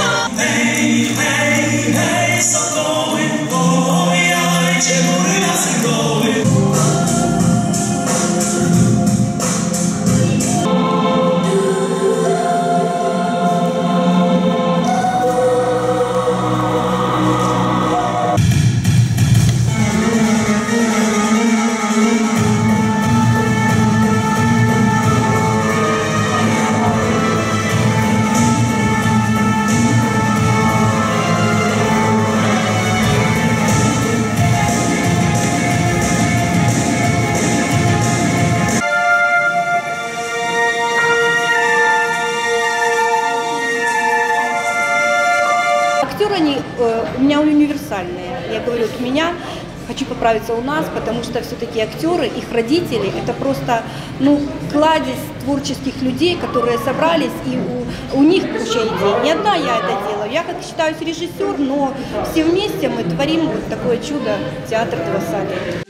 Baby Актеры, они э, у меня универсальные. Я говорю, вот у меня хочу поправиться у нас, потому что все-таки актеры, их родители, это просто ну, кладезь творческих людей, которые собрались, и у, у них куча идей. Не одна я это делаю. Я, как считаюсь, режиссер, но все вместе мы творим вот такое чудо театр Твасали.